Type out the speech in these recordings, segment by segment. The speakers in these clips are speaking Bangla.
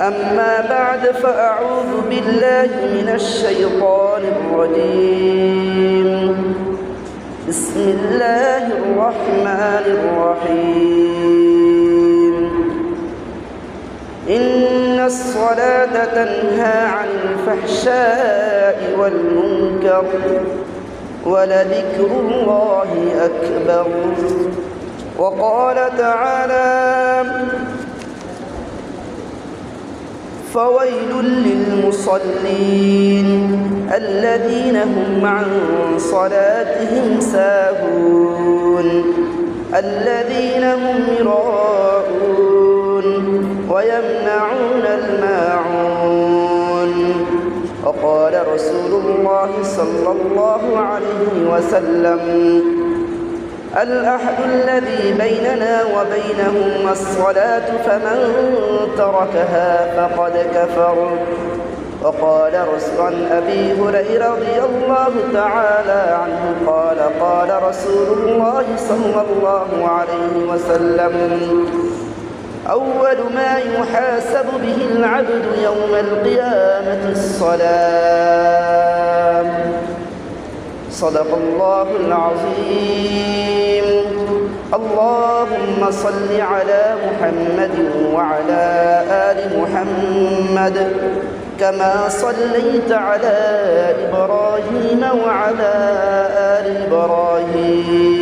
أما بعد فأعوذ بالله من الشيطان الرجيم. بسم الله الرحمن الرحيم. إن الصلاة تنهى عن الفحشاء والمنكر ولذكر الله أكبر. وقال تعالى فويل للمصلين الذين هم عن صلاتهم ساهون الذين هم يراءون ويمنعون الماعون وقال رسول الله صلى الله عليه وسلم الأحد الذي بيننا وبينهم الصلاة فمن تركها فقد كفر وقال رسول أبي هريرة رضي الله تعالى عنه قال قال رسول الله صلى الله عليه وسلم أول ما يحاسب به العبد يوم القيامة الصلاة. صدق الله العظيم اللهم صل على محمد وعلى آل محمد كما صليت على إبراهيم وعلى آل إبراهيم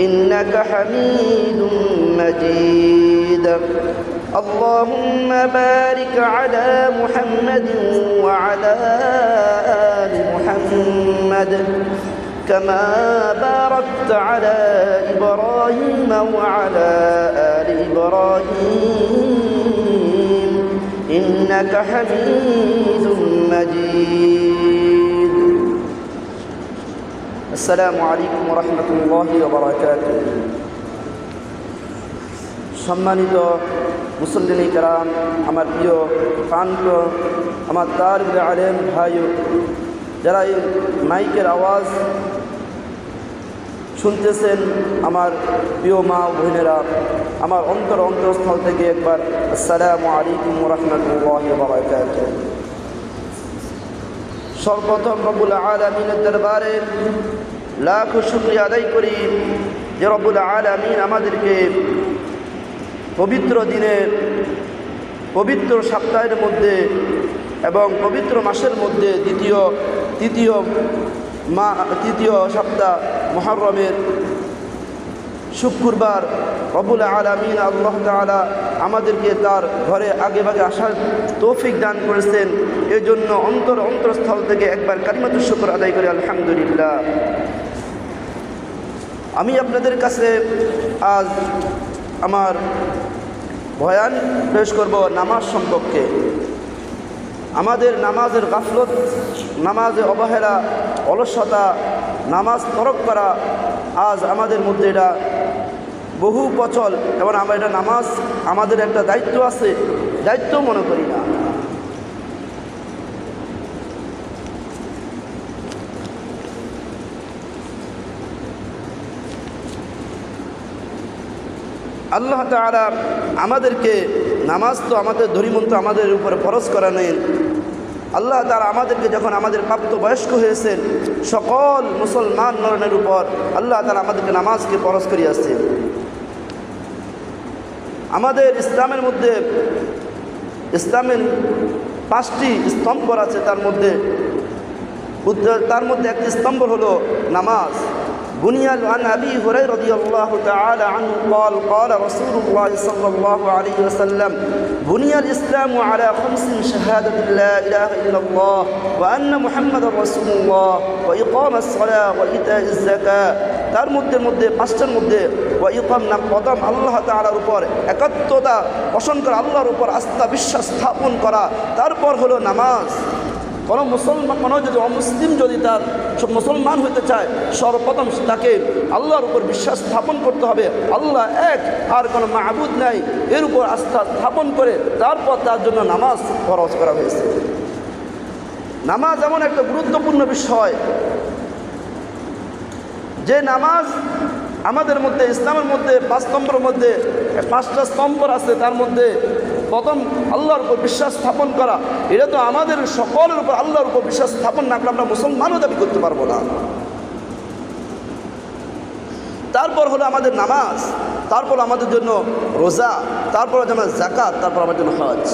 إنك حميد مجيد اللهم بارك على محمد وعلى آل محمد كما باركت على إبراهيم وعلى آل إبراهيم إنك حميد مجيد السلام عليكم ورحمة الله وبركاته সম্মানিত মুসল্লিনী কেরাম, আমার প্রিয় প্রান্ত আমার তার আলেম ভাই, যারা এই মাইকের আওয়াজ শুনতেছেন, আমার প্রিয় মা বোনেরা, আমার অন্তর অন্তরস্থল থেকে একবার আসসালামু আলাইকুম রহমতুল্লাহ বারাকাত সর্বপ্রথম রবুল আলমিনের দরবারে লাখ শুক্রিয়া আদায় করি যে রবুল আলমিন আমাদেরকে পবিত্র দিনের পবিত্র সপ্তাহের মধ্যে এবং পবিত্র মাসের মধ্যে দ্বিতীয়, তৃতীয় মা, তৃতীয় সপ্তাহ মহরমের শুক্রবার রবুল আলমিন আল্লাহ তালা আমাদেরকে তার ঘরে আগে ভাগে আসার তৌফিক দান করেছেন। এই জন্য অন্তর অন্তরস্থল থেকে একবার কালিমাত শুক্র আদায় করে, আলহামদুলিল্লাহ। আমি আপনাদের কাছে আজ আমার ভয়ান পেশ করব নামাজ সম্পর্কে। আমাদের নামাজের গাফলত, নামাজে অবহেলা, অলসতা, নামাজ তরক করা, আজ আমাদের মধ্যে এটা বহু পচল এবং আমরা এটা নামাজ, আমাদের একটা দায়িত্ব আছে, দায়িত্ব মনে করি না। আল্লাহ তালা আমাদেরকে নামাজ তো আমাদের ধরিমন্ত্র আমাদের উপরে ফরজ করা নেই। আল্লাহ তারা আমাদেরকে যখন আমাদের প্রাপ্ত বয়স্ক হয়েছেন, সকল মুসলমান নরনের উপর আল্লাহ তারা আমাদেরকে নামাজকে ফরজ করিয়াছে আমাদের ইসলামের মধ্যে, ইসলামের পাঁচটি স্তম্ভ আছে, তার মধ্যে তার মধ্যে একটি স্তম্ভ হলো নামাজ। بنيان عن أبي هريرة رضي الله تعالى عنه قال قال رسول الله صلى الله عليه وسلم بني الإسلام على خمس شهادة لا إله إلا الله وأن محمد رسول الله وإقام الصلاة وإيتاء الزكاة তার মধ্যে মধ্যে পাঁচটার মধ্যে ওয়া ইকাম না কদম আল্লাহ তাআলার উপর একাত্মতা পোষণ করা আল্লাহর উপর আস্থা বিশ্বাস স্থাপন করা তারপর হলো নামাজ কোনো মুসলমান কোনো যদি অমুসলিম যদি তার মুসলমান হতে চায়, সর্বপ্রথম তাকে আল্লাহর উপর বিশ্বাস স্থাপন করতে হবে। আল্লাহ এক, আর কোনো মাহবুদ নাই। এর উপর আস্থা স্থাপন করে তারপর তার জন্য নামাজ খরচ করা হয়েছে। নামাজ এমন একটা গুরুত্বপূর্ণ বিষয়। যে নামাজ আমাদের মধ্যে, ইসলামের মধ্যে, পাঁচ স্তম্ভের মধ্যে, পাঁচটা স্তম্ভ আছে, তার মধ্যে প্রথম আল্লাহর উপর বিশ্বাস স্থাপন করা, এটা তো আমাদের সকলের উপর আল্লাহর উপর বিশ্বাস স্থাপন না করলে আমরা মুসলমানও দাবি করতে পারব না। তারপর হলো আমাদের নামাজ, তারপর আমাদের জন্য রোজা, তারপর যেমন জাকাত তারপর আমাদের জন্য হজ।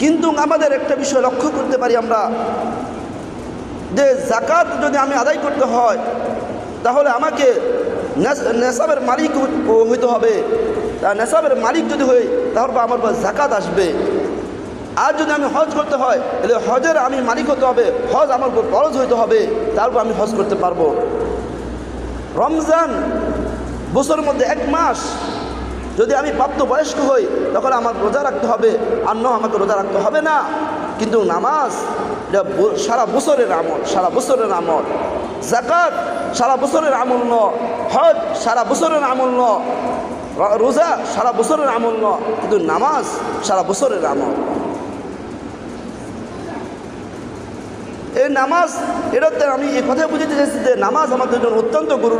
কিন্তু আমাদের একটা বিষয় লক্ষ্য করতে পারি আমরা, যে জাকাত যদি আমি আদায় করতে হয়, তাহলে আমাকে নেশাবের মালিক হইতে হবে। তা নেশাবের মালিক যদি হই, তাহলে আমার উপর জাকাত আসবে। আর যদি আমি হজ করতে হয়, তাহলে হজের আমি মালিক হতে হবে, হজ আমার উপর ফরজ হইতে হবে তারপর আমি হজ করতে পারব। রমজান বছরের মধ্যে এক মাস যদি আমি প্রাপ্ত বয়স্ক হই, তখন আমার রোজা রাখতে হবে, আর ন আমাকে রোজা রাখতে হবে না। কিন্তু নামাজ, এটা সারা বছরের আমল, সারা বছরের আমল। জাকাত সারা বছরের আমল ন, হজ সারা বছরের আমল ন রোজা সারা বছরের আমল ন, কিন্তু নামাজ সারা বছরের আমল। এই নামাজ, এটাতে আমি এই কথা বুঝতে চাইছি যে নামাজ আমাদের জন্য অত্যন্ত গুরু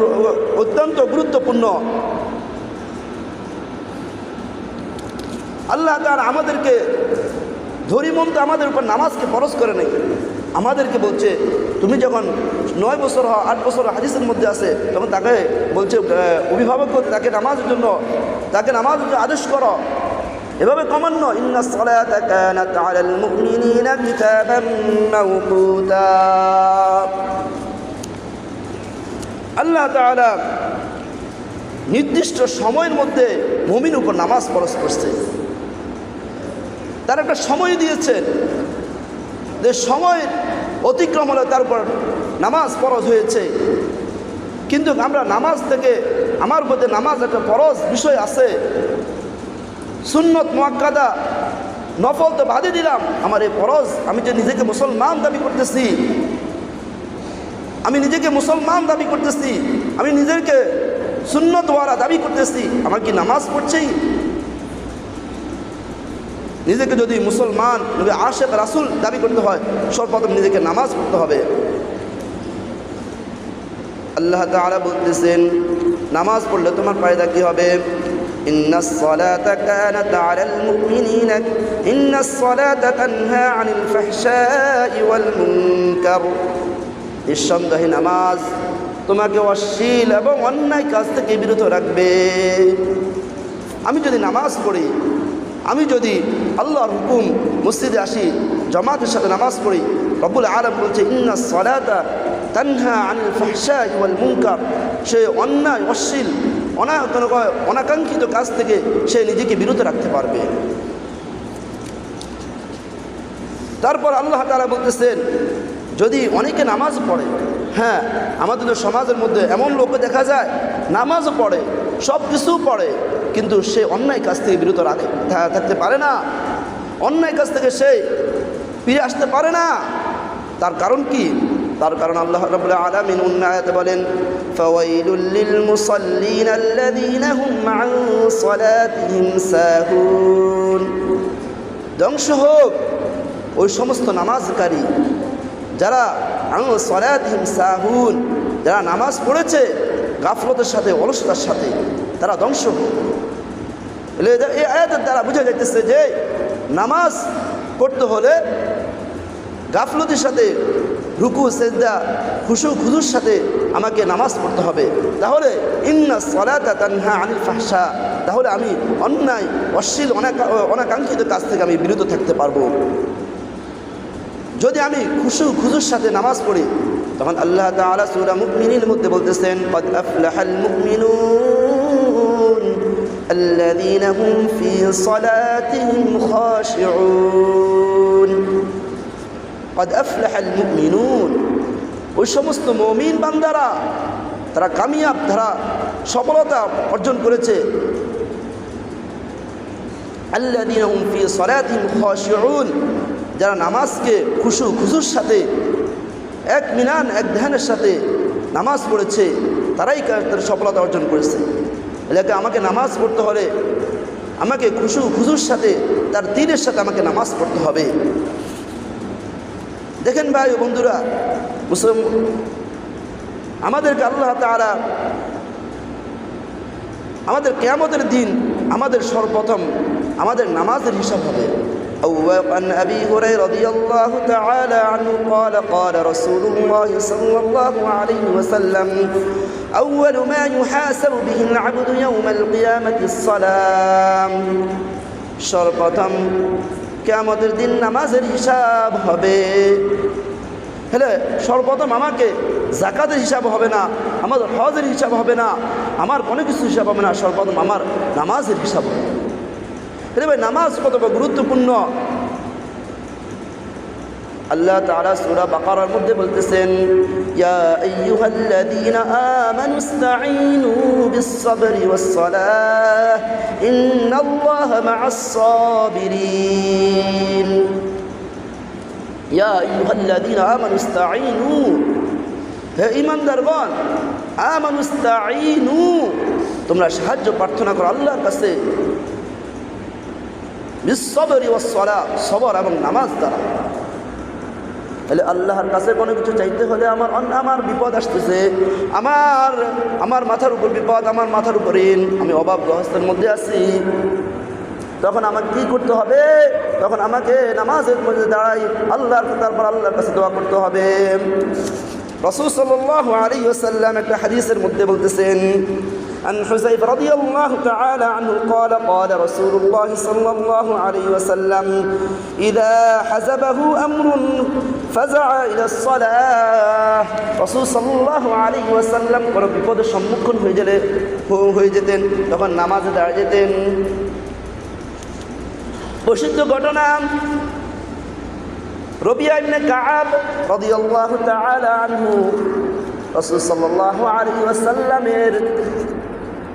অত্যন্ত গুরুত্বপূর্ণ। আল্লাহ তার আমাদেরকে ধরিমন্ত আমাদের উপর নামাজকে ফরজ করে নেই। আমাদেরকে বলছে, তুমি যখন নয় বছর হও আট বছর হাদিসের মধ্যে আছে, তখন তাকে বলছে অভিভাবক তাকে নামাজের জন্য, তাকে নামাজের জন্য আদেশ করো। এভাবে আলাল মুমিনিনা আল্লাহ নির্দিষ্ট সময়ের মধ্যে মুমিন উপর নামাজ ফরজ করছে। তার একটা সময় দিয়েছেন। যে সময় অতিক্রম হলে তার উপর নামাজ ফরজ হয়েছে। কিন্তু আমরা নামাজ থেকে আমার মধ্যে নামাজ একটা ফরজ বিষয় আছে। সুন্নত মোয়াক্কাদা নফল তো বাদে দিলাম। আমার এই ফরজ, আমি যে নিজেকে মুসলমান দাবি করতেছি, আমি নিজেকে মুসলমান দাবি করতেছি, আমি নিজেকে সুন্নত দ্বারা দাবি করতেছি, আমার কি নামাজ পড়ছেই? নিজেকে যদি মুসলমান নবী আশেক রাসুল দাবি করতে হয় সর্বপ্রথম নিজেকে নামাজ পড়তে হবে আল্লাহ তাআলা বলতেছেন নামাজ পড়লে তোমার ফায়দা কি হবে إن الصلاة كانت على المؤمنين إن الصلاة تنهى عن الفحشاء والمنكر নিঃসন্দেহে নামাজ তোমাকে অশ্লীল এবং অন্যায় কাজ থেকে বিরত রাখবে আমি যদি নামাজ পড়ি আমি যদি আল্লাহর হুকুম মসজিদে আসি, জামাতের সাথে নামাজ পড়ি, রব্বুল আলম বলছে, ইন্না সলাতা তানহা আনিল ওয়াল মুনকার। সে অন্যায়, অশ্লীল অনা অনাকাঙ্ক্ষিত কাজ থেকে সে নিজেকে বিরত রাখতে পারবে। তারপর আল্লাহ তাআলা বলতেছেন, যদি অনেকে নামাজ পড়ে হ্যাঁ আমাদের সমাজের মধ্যে এমন লোকও দেখা যায়, নামাজও পড়ে সব কিছু পড়ে, কিন্তু সে অন্যায় কাজ থেকে বিরত রাখে থাকতে পারে না। অন্যায় কাজ থেকে সে ফিরে আসতে পারে না। তার কারণ কি? তার কারণ আল্লাহ রাব্বুল আলামিন উন্নায়াতে বলেন ধ্বংস হোক, ওই সমস্ত নামাজকারী যারা আনু সলাতহিম সাহুন, যারা নামাজ পড়েছে গাফলতের সাথে, অলসতার সাথে তারা ধ্বংস হোক এই আয়াতের দ্বারা বোঝা যাইতেছে যে নামাজ পড়তে হলে গাফলতির সাথে, রুকু, সেজদা, খুশু, খুজুর সাথে আমাকে নামাজ পড়তে হবে। তাহলে ইন্না সলাতা তানহা আনিল ফাহসা তাহলে আমি অন্যায়, অশ্লীল, অনাকা, অনাকাঙ্ক্ষিত কাজ থেকে আমি বিরত থাকতে পারব। যদি আমি খুশু, খুজুর সাথে নামাজ পড়ি তখন আল্লাহ তাআলা সূরা মুমিনের মধ্যে বলতেছেন قد أفلح المؤمنون الذين هم في صلاتهم خاشعون قد أفلح المؤمنون ওই সমস্ত মমিন বান্দারা তারা কামিয়াব তারা সফলতা অর্জন করেছে আল্লাযীনা হুম ফি সালাতিহিম খাশিউন যারা নামাজকে খুশু খুশুর সাথে এক মিনান, এক ধ্যানের সাথে নামাজ পড়েছে, তারাই তার সফলতা অর্জন করেছে। এলাকা আমাকে নামাজ পড়তে হলে আমাকে খুশু, খুশুর সাথে, তার দিনের সাথে আমাকে নামাজ পড়তে হবে। দেখেন ভাই ও বন্ধুরা, মুসলিম, আমাদেরকে আল্লাহ তাআলা আমাদের কেয়ামতের দিন আমাদের সর্বপ্রথম আমাদের নামাজের হিসাব হবে। عن أبي هريرة رضي الله تعالى عنه قال قال رسول الله صلى الله عليه وسلم أول ما يحاسب به العبد يوم القيامة الصلاة সর্বপ্রথম কেয়ামতের দিন নামাজের হিসাব হবে হলে সর্বপ্রথম আমাকে জাকাতের হিসাব হবে না আমাদের হজের হিসাব হবে না আমার কোনো কিছু হিসাব হবে না সর্বপ্রথম আমার নামাজের হিসাব হবে হলে ভাই, নামাজ কত বড় গুরুত্বপূর্ণ? আল্লাহ তাআলা সূরা বাকারার মধ্যে বলতেছেন, ইয়া আইয়ুহাল্লাযীনা আমানু ইসতাঈনু বিস-সাবরি ওয়াস-সালাহ, ইন্নাল্লাহা মা'আস-সাবিরিন. ইয়া আইয়ুহাল্লাযীনা আমানু ইসতাঈনু, হে ঈমানদারগণ, আমানু ইসতাঈনু, তোমরা সাহায্য প্রার্থনা করো আল্লাহর কাছে। ও সবর এবং নামাজ দ্বারা। তাহলে আল্লাহর কাছে কোনো কিছু চাইতে হলে আমার আমার বিপদ আসতেছে। আমার আমার মাথার উপর বিপদ, আমার মাথার উপর ঋণ। আমি অভাব গ্রহস্থের মধ্যে আছি। তখন আমাকে কী করতে হবে? তখন আমাকে নামাজের মধ্যে দাঁড়াই আল্লাহর তারপর আল্লাহর কাছে দোয়া করতে হবে। রসুল সাল্লাহ আলী ওসাল্লাম একটা হাদিসের মধ্যে বলতেছেন عن حذيفة رضي الله تعالى عنه قال قال رسول الله صلى الله عليه وسلم إذا حزبه أمر فزع إلى الصلاة رسول صلى الله عليه وسلم কোনো বিপদের সম্মুখীন হয়ে গেলে হয়ে যেতেন তখন নামাজে দাঁড়িয়ে যেতেন প্রসিদ্ধ ঘটনা রবিয়া ইবনে কাআব রাদিয়াল্লাহু তাআলা আনহু, রাসূল সাল্লাল্লাহু আলাইহি ওয়াসাল্লামের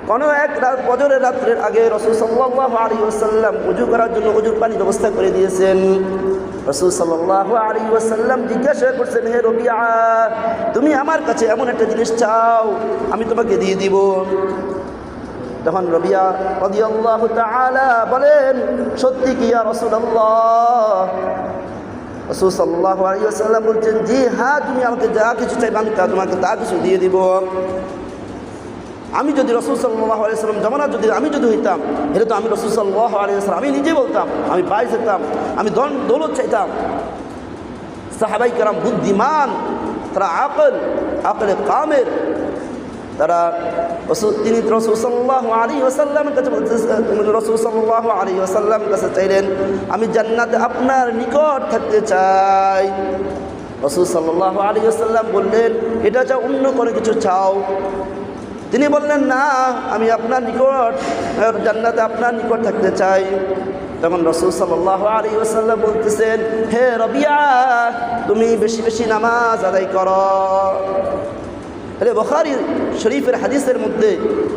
কোনো এক রাত বজরের রাত্রের আগে রসুল সাল্লাল্লাহু আলাইহি ওয়াসাল্লাম উজু করার জন্য উজুর পানি ব্যবস্থা করে দিয়েছেন। রসুল সাল্লাল্লাহু আলাইহি ওয়াসাল্লাম জিজ্ঞাসা করছেন, হে রবিয়া, তুমি আমার কাছে এমন একটা জিনিস চাও, আমি তোমাকে দিয়ে দিব। তখন রবিয়া রাদিয়াল্লাহু তাআলা বলেন, সত্যি কি ইয়া রাসূলুল্লাহ? রসুল সাল্লাল্লাহু আলাইহি ওয়াসাল্লাম বলছেন, জি হ্যাঁ তুমি আমাকে যা কিছু চাইবে আমি তা তোমাকে তা কিছু দিয়ে দিব। আমি যদি রসুল সাল্লাহ আলিয়াল্লাম জমানা যদি, আমি যদি হইতাম, এটা তো আমি রসুল সাল্লাহ আলিয়াল্লাম আমি নিজে বলতাম, আমি বাই যেতাম আমি দন, দৌলত চাইতাম। সাহাবাই কারাম বুদ্ধিমান, তারা আকল, আকলে কামের তারা তিনি রসুল সাল্লাহ আলী ওসাল্লামের কাছে আলী ওসাল্লামের কাছে চাইলেন, আমি জান্নাতে আপনার নিকট থাকতে চাই। রসুল সাল্লাহ আলী ওসাল্লাম বললেন, এটা চাও, অন্য কোনো কিছু চাও? তিনি বললেন, না, আমি আপনার নিকট জান্নাতে আপনার নিকট থাকতে চাই। তখন রসুল সাল্লাহ আলী ওসাল্লাম বলতেছেন, হে রবিয়া, তুমি বেশি বেশি নামাজ আদায় করো। তাহলে বখারি শরীফের হাদিসের মধ্যে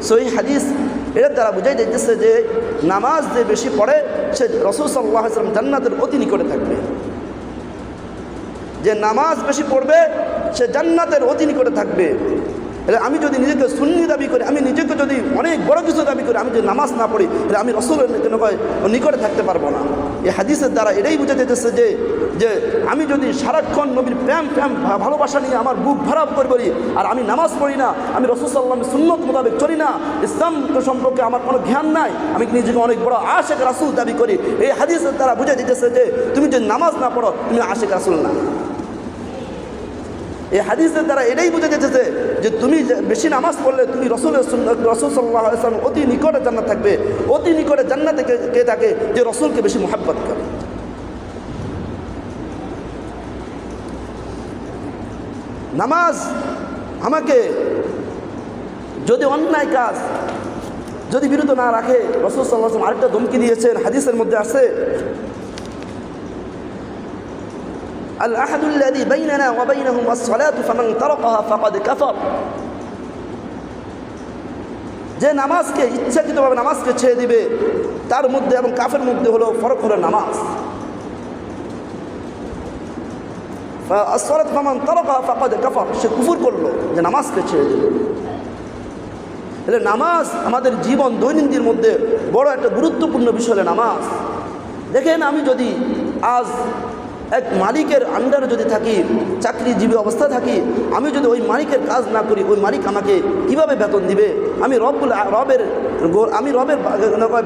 সই হাদিস এটা দ্বারা বুঝাই যাইতেছে যে নামাজ যে বেশি পড়ে, সে রসুল সাল্লাহ আসলাম জান্নাতের অতি নিকটে থাকবে। যে নামাজ বেশি পড়বে, সে জান্নাতের অতি নিকটে থাকবে। তাহলে আমি যদি নিজেকে সুন্নি দাবি করি, আমি নিজেকে যদি অনেক বড় কিছু দাবি করি, আমি যদি নামাজ না পড়ি, তাহলে আমি রসুলের নিকটে থাকতে পারব না। এই হাদিসের দ্বারা এটাই বোঝা যেতেছে যে যে আমি যদি সারাক্ষণ নবীর প্রেম প্রেম, ভালোবাসা নিয়ে আমার বুক ভরাপ করে করি আর আমি নামাজ পড়ি না, আমি রসুল সাল্লামের সুন্নত মোতাবেক চলি না, ইসলাম সম্পর্কে আমার কোনো জ্ঞান নাই, আমি নিজেকে অনেক বড় আশেক রাসুল দাবি করি? এই হাদিসের দ্বারা বুঝে দিতেছে যে তুমি যদি নামাজ না পড়ো, তুমি আশেক রাসুল না। এই হাদিসের দ্বারা এটাই বুঝে যেতেছে যে তুমি বেশি নামাজ পড়লে তুমি সুন্নত রসুল সাল্লাহ আসলাম অতি নিকটে জান্নাত থাকবে, অতি নিকটে জান্নাতে কে থাকে যে রসুলকে বেশি মোহাব্বত করে। নামাজ, আমাকে যদি অন্যায় কাজ যদি বিরত না রাখে রসদ সাল্লাম আরেকটা ধমকি দিয়েছেন, হাদিসের মধ্যে আছে আল আহাদুল্লাদি বাইনানা ওয়া বাইনাহুম আস-সালাতু ফামান তারাকাহা ফাকাদ কাফার। যে নামাজকে ইচ্ছাকৃতভাবে নামাজকে ছেড়ে দিবে, তার মধ্যে এবং কাফের মধ্যে হলো ফরক হলো নামাজ। আসরাত ফামান তারাকা ফাকাদ কাফার। সে কুফুর করল যে নামাজকে ছেড়ে দিল। তাহলে নামাজ আমাদের জীবন দৈনন্দিন মধ্যে বড় একটা গুরুত্বপূর্ণ বিষয় হলো নামাজ। দেখেন আমি যদি আজ এক মালিকের আন্ডারে যদি থাকি, চাকরিজীবী অবস্থা থাকি, আমি যদি ওই মালিকের কাজ না করি, ওই মালিক আমাকে কীভাবে বেতন দিবে? আমি রবুল রবের আমি রবের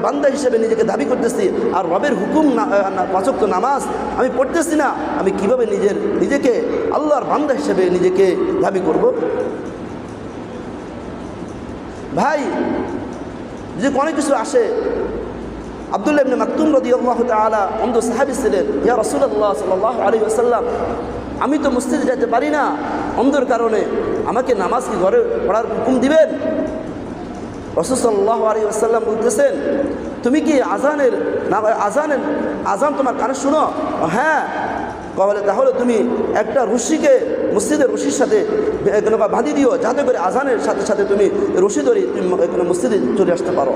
বান্দা হিসেবে নিজেকে দাবি করতেছি, আর রবের হুকুম না পাচক নামাজ আমি পড়তেছি না, আমি কীভাবে নিজের নিজেকে আল্লাহর বান্দা হিসেবে নিজেকে দাবি করব? ভাই যে অনেক কিছু আসে আবদুল্লাহ ইবনে মাকতুম রাদিয়াল্লাহু তাআলা অন্ধ সাহাবী ছিলেন। ইয়া রাসূলুল্লাহ সাল্লাল্লাহু আলাইহি ওয়াসাল্লাম, আমি তো মসজিদে যেতে পারি না। অন্ধর কারণে আমাকে নামাজ কি ঘরে পড়ার হুকুম দিবেন? রসুল সাল্লাহ আলী আসাল্লাম বলতেছেন, তুমি কি আজানের না, আজানের, আজান তোমার কানে শুনো? হ্যাঁ। তাহলে তাহলে তুমি একটা রশিকে মসজিদের রশির সাথে বাঁধি দিও, যাতে করে আজানের সাথে সাথে তুমি রশি ধরে তুমি মসজিদে চলে আসতে পারো।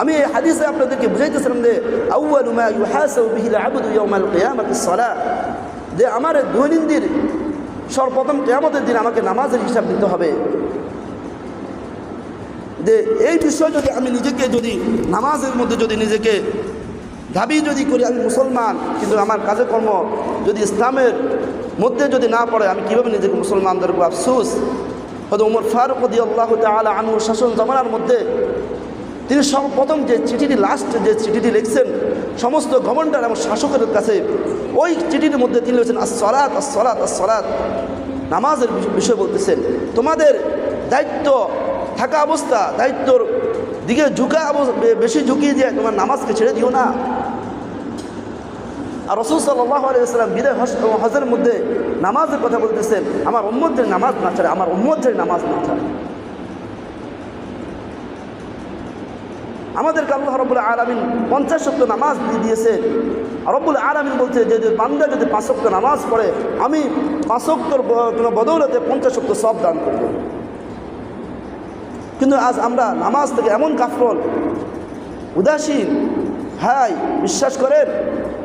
আমি এই হাদিসে আপনাদেরকে বুঝাইতেছিলাম যে আউয়ালু মা ইউহাসাবু বিহিল আবদু ইয়াউমাল কিয়ামাতিস সালাহ যে আমার দৈনন্দিন সর্বপ্রথম কেয়ামতের দিন আমাকে নামাজের হিসাব দিতে হবে। যে এই বিষয় যদি আমি নিজেকে যদি নামাজের মধ্যে যদি নিজেকে দাবি যদি করি, আমি মুসলমান, কিন্তু আমার কাজে কর্ম যদি ইসলামের মধ্যে যদি না পড়ে, আমি কীভাবে নিজেকে মুসলমানদের উপর আফসুস? হয়তো উমর ফারুক আল্লাহ তালা আনুর শাসন জমানার মধ্যে তিনি সর্বপ্রথম যে চিঠিটি লাস্ট যে চিঠিটি লিখছেন, সমস্ত গভর্নর এবং শাসকের কাছে, ওই চিঠির মধ্যে তিনি লিখছেন আসরাত আসরাত আসরাত নামাজের বিষ- বিষয় বলতেছেন, তোমাদের দায়িত্ব থাকা অবস্থা, দায়িত্বর দিকে ঝুঁকা বেশি ঝুঁকিয়ে দিয়ে তোমার নামাজকে ছেড়ে দিও না। আর রসুল সাল্লাহ আলাইসাল্লাম বিদায় হজ হজের মধ্যে নামাজের কথা বলতেছেন, আমার উম্মদের নামাজ না ছাড়ে, আমার উম্মদের নামাজ না ছাড়ে। আমাদেরকে আল্লাহ রবুল্লা আলমিন পঞ্চাশ শক্ত নামাজ দিয়ে দিয়েছে। রব্বুল আলমিন বলছে, যে বান্দা যদি পাঁচ শক্ত নামাজ পড়ে, আমি পাঁচ শক্তর বদৌলতে পঞ্চাশ শক্ত সব দান করব। কিন্তু আজ আমরা নামাজ থেকে এমন কাফরল উদাসীন হাই বিশ্বাস করেন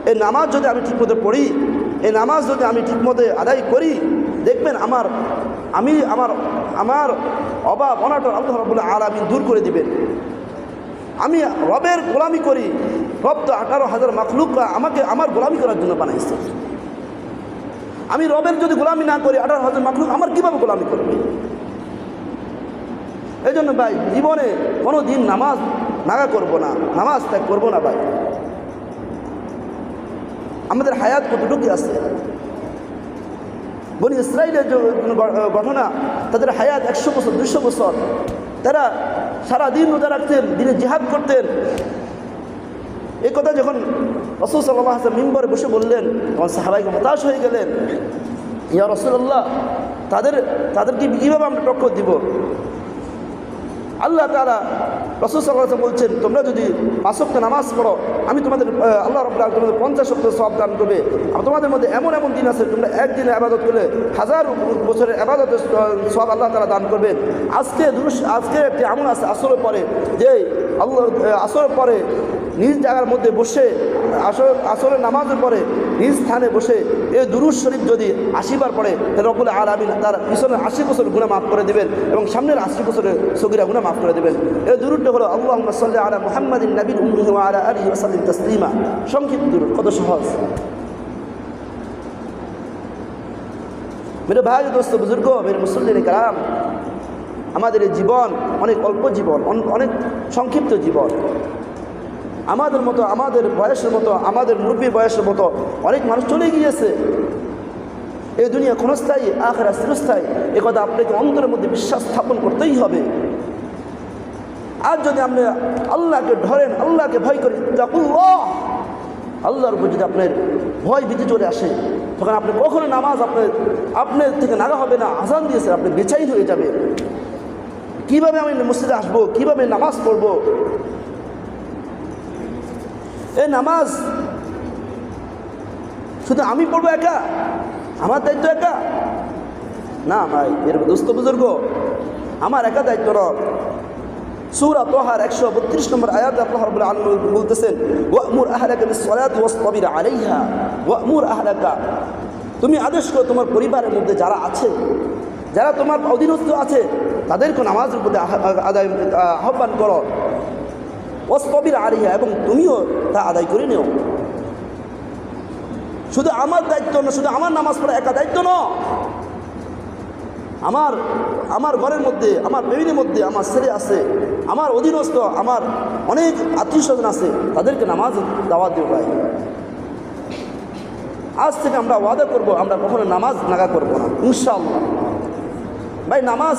এই নামাজ যদি আমি ঠিকমতো পড়ি এই নামাজ যদি আমি ঠিকমতো আদায় করি, দেখবেন আমার, আমি আমার আমার অভাব, অনাটন আল্লাহ রবুল্লাহ আলমিন দূর করে দিবেন। আমি রবের গোলামি করি। রব তো আঠারো হাজার মাখলুকরা আমাকে আমার গোলামি করার জন্য বানাইছে। আমি রবের যদি গোলামি না করি, আঠারো হাজার মাখলুক আমার কীভাবে গোলামি করবে? এই জন্য ভাই, জীবনে কোনো দিন নামাজ নাগা করব না, নামাজ ত্যাগ করব না ভাই। আমাদের হায়াত কতটুকু আছে? বনি ইসরায়েলের ঘটনা তাদের হায়াত একশো বছর দুশো বছর। তারা সারা দিন রোজা রাখতেন, দিনে জিহাদ করতেন। এই কথা যখন রসুল সাল্লাহ হাসান মিম্বরে বসে বললেন, তখন সাহাবাইকে হতাশ হয়ে গেলেন। ইয়া রসুল্লাহ তাদের, তাদেরকে কীভাবে আমরা টক্কর দিব? আল্লাহ তারা রসুল সাল্লাহ বলছেন, তোমরা যদি পাঁচ সপ্তাহ নামাজ পড়ো, আমি তোমাদের আল্লাহ রব্লা তোমাদের পঞ্চাশ সপ্তাহ সব দান করবে। আর তোমাদের মধ্যে এমন এমন দিন আছে, তোমরা একদিনে আবাদত করলে হাজার বছরের আবাদতের সব আল্লাহ তারা দান করবে। আজকে আজকে একটি এমন আছে, আসরের পরে যে আল্লাহ আসরের পরে নিজ জায়গার মধ্যে বসে আসর, আসরের নামাজের পরে নিজ স্থানে বসে এই দুরুজ শরীফ যদি আশিবার পরে তাহলে রকুল আর আমিন তার পিছনের আশি বছর গুণা মাফ করে দেবেন এবং সামনের আশি বছরের সগিরা গুণা মাফ করে দেবেন। এই দুরুদটা হলো আল্লাহ সাল্লাহ আলা মুহাম্মাদিন নবীন উম্মি আলা আলী ওসালিম তসলিমা। সংক্ষিপ্ত দুরুদ, কত সহজ। মেরে ভাই, দোস্ত, বুজুর্গ, মেরে মুসল্লিন কালাম আমাদের জীবন অনেক অল্প জীবন, অন- অনেক সংক্ষিপ্ত জীবন। আমাদের মতো, আমাদের বয়সের মতো, আমাদের মুরব্বীর বয়সের মতো অনেক মানুষ চলে গিয়েছে। এই দুনিয়া ক্ষণস্থায়ী আখরা চিরস্থায়ী। এ কথা আপনাকে অন্তরের মধ্যে বিশ্বাস স্থাপন করতেই হবে। আর যদি আপনি আল্লাহকে ধরেন, আল্লাহকে ভয় করেন আল্লাহর উপর যদি আপনার ভয় ভীতি চলে আসে, তখন আপনি কখনো নামাজ আপনার আপনার থেকে নাগা হবে না, আজান দিয়েছে আপনি বেচাই হয়ে যাবে কীভাবে আমি মসজিদে আসব, কীভাবে নামাজ পড়ব? এই নামাজ। শুধু আমি পড়ব একা? আমার দায়িত্ব একা? না ভাই, এর দোস্ত বুজুর্গ, আমার একা দায়িত্ব নয় সুরা তোহার একশো বত্রিশ নম্বর আয়াত আল্লাহ রাব্বুল আলামিন বলতেছেন, ওয়ামুর আহলাকা বিসসালাত ওয়াসতাবির আলাইহা, ওয়ামুর আহলাকা। তুমি আদেশ করো তোমার পরিবারের মধ্যে যারা আছে, যারা তোমার অধীনস্থ আছে, তাদেরকে নামাজের প্রতি আহ্বান করো। ওয়াসতাবির আলাইহা, এবং তুমিও তা আদায় করে নিও। শুধু আমার দায়িত্ব না, শুধু আমার নামাজ পড়া একা দায়িত্ব ন। আমার আমার ঘরের মধ্যে, আমার বেবিনের মধ্যে, আমার ছেলে আছে, আমার অধীনস্থ, আমার অনেক আত্মীয় স্বজন আছে, তাদেরকে নামাজ দাওয়াত দিয়ে ভাই আজ থেকে আমরা ওয়াদা করব, আমরা কখনো নামাজ নাগা করব না, ইনশাআল্লাহ। ভাই, নামাজ,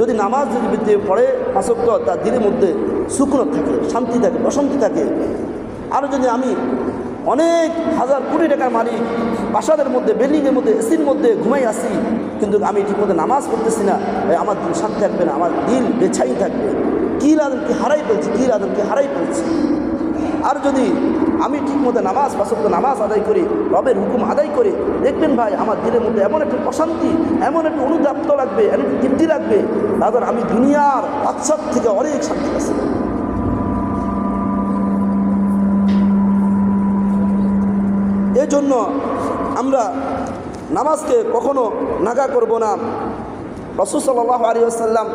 যদি নামাজ যদি বৃদ্ধি পড়ে আসক্ত তার দিনের মধ্যে সুকুন থাকে, শান্তি থাকে, প্রশান্তি থাকে। আরও যদি আমি অনেক হাজার কোটি টাকার মারি বাসাদের মধ্যে, বিল্ডিংয়ের মধ্যে, এসির মধ্যে ঘুমাই আসি, কিন্তু আমি ঠিকমতো নামাজ পড়তেছি না ভাই আমার দিন শান্তি থাকবে না, আমার দিল বেছাই থাকবে। কী রাজনকে হারাই ফেলছি, কী রাজনকে হারাই ফেলছি? আর যদি আমি ঠিকমতো নামাজ পাশক্ত নামাজ আদায় করি, রবের হুকুম আদায় করে, দেখবেন ভাই, আমার দিলের মধ্যে এমন একটা প্রশান্তি এমন একটা অনুদাপ্ত লাগবে, এমন একটা তৃপ্তি লাগবে। তাদের আমি দুনিয়ার বাচ্চার থেকে অনেক শান্তি আছে জন্য আমরা নামাজকে কখনো নাগা করব না। রসুল সাল্লাহ আলী আসাল্লাম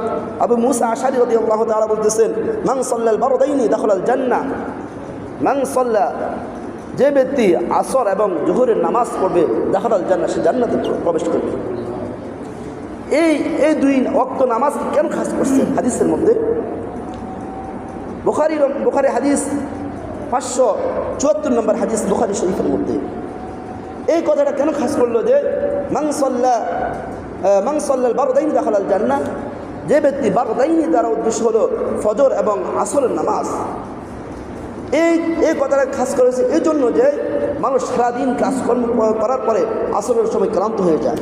আবু মুসা আশারি রদি আল্লাহ তালা বলতেছেন মাং সাল্লাল বারদাইনি দখলাল জান্না মাং সাল্লা, যে ব্যক্তি আসর এবং জোহরের নামাজ পড়বে, দাখলাল জান্না সে জান্নাতে প্রবেশ করবে। এই এই দুই অক্ত নামাজ কেন খাস করছে হাদিসের মধ্যে? বুখারি বুখারি হাদিস পাঁচশো চুয়াত্তর নম্বর হাদিস বোখারি শরীফের মধ্যে। এই কথাটা কেন খাস করল যে মাংসল্লা মাংসল্লাল বারদাইনি দেখালাল জান্না যে ব্যক্তি বারদাইনি দ্বারা উদ্দেশ্য হলো ফজর এবং আসরের নামাজ এই এই কথাটা খাস করেছে এই জন্য যে মানুষ সারাদিন কাজকর্ম করার পরে আসরের সময় ক্লান্ত হয়ে যায়।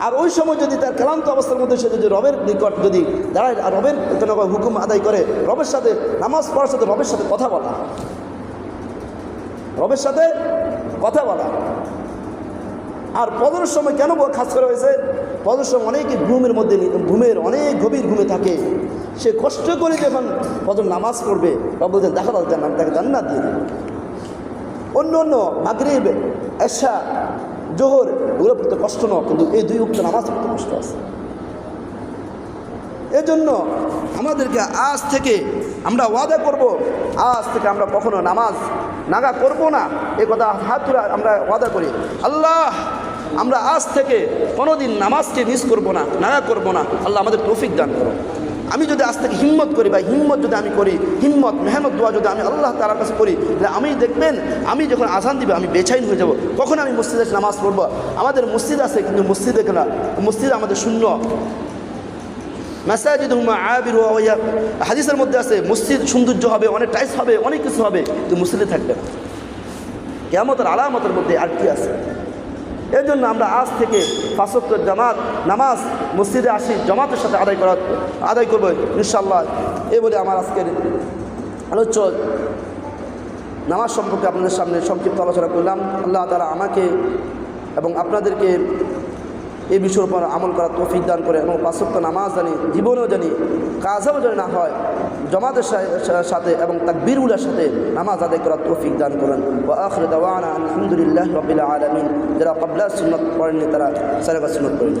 আর ওই সময় যদি তার ক্লান্ত অবস্থার মধ্যে সে যদি রবের নিকট যদি দাঁড়ায়, আর রবের হুকুম আদায় করে, রবের সাথে নামাজ পড়ার সাথে রবের সাথে কথা বলা। রবের সাথে কথা বলা। আর পদরের সময় কেন খাস করা হয়েছে? পদরের সময় অনেকে ঘুমের মধ্যে ঘুমের অনেক গভীর ঘুমে থাকে। সে কষ্ট করে যখন পদর নামাজ পড়বে বা বলছেন, দেখা দাও জান্নাত, তাকে জান্নাত দিয়ে দেবে। অন্য অন্য মাগরিব, এশা, জোহর, এগুলো পড়তে কষ্ট নয়, কিন্তু এই দুই উক্ত নামাজ পড়তে কষ্ট আছে। এজন্য আমাদেরকে আজ থেকে আমরা ওয়াদা করব, আজ থেকে আমরা কখনো নামাজ নাগা করব না। এ কথা হাত তুলে আমরা ওয়াদা করি। আল্লাহ, আমরা আজ থেকে কোনোদিন নামাজকে মিস করব না, নাগা করব না। আল্লাহ আমাদের তৌফিক দান করো। আমি যদি আজ থেকে হিম্মত করি বা হিম্মত যদি আমি করি, হিম্মত, মেহনত, দোয়া যদি আমি আল্লাহ তালার কাছে করি, তাহলে আমি দেখবেন, আমি যখন আসান দিবে, আমি বেছাইন হয়ে যাব। কখন আমি মসজিদে নামাজ পড়ব? আমাদের মসজিদ আছে, কিন্তু মসজিদে কেনা, মসজিদ আমাদের শূন্য। মাসাজিদ হুমা আবির ওয়া। হাদিসের মধ্যে আছে, মসজিদ সৌন্দর্য হবে, অনেক টাইস হবে, অনেক কিছু হবে, কিন্তু মসজিদে থাকবে না। কেয়ামতের আলামতের মধ্যে আর কি আছে? এর জন্য আমরা আজ থেকে ফাঁসত্তর জামাত, নামাজ, মসজিদে আসি, জামাতের সাথে আদায় করা আদায় করব ইনশাল্লাহ এই বলে আমার আজকের আলোচ্য নামাজ সম্পর্কে আপনাদের সামনে সংক্ষিপ্ত আলোচনা করলাম। আল্লাহ তারা আমাকে এবং আপনাদেরকে এই বিষয়ের উপর আমল করা তৌফিক দান করে এবং পাশ্চাত্য নামাজ জানি, জীবনেও জানি, কাজেও জানি না হয়, জমাতের সাথে এবং তাকবীরগুলোর সাথে নামাজ আদায় করার তৌফিক দান করেন। আলহামদুলিল্লাহ রবিল আলমিন। যারা কবলা সুন্নত পড়েননি তারা সারেবা সুন্নত করেন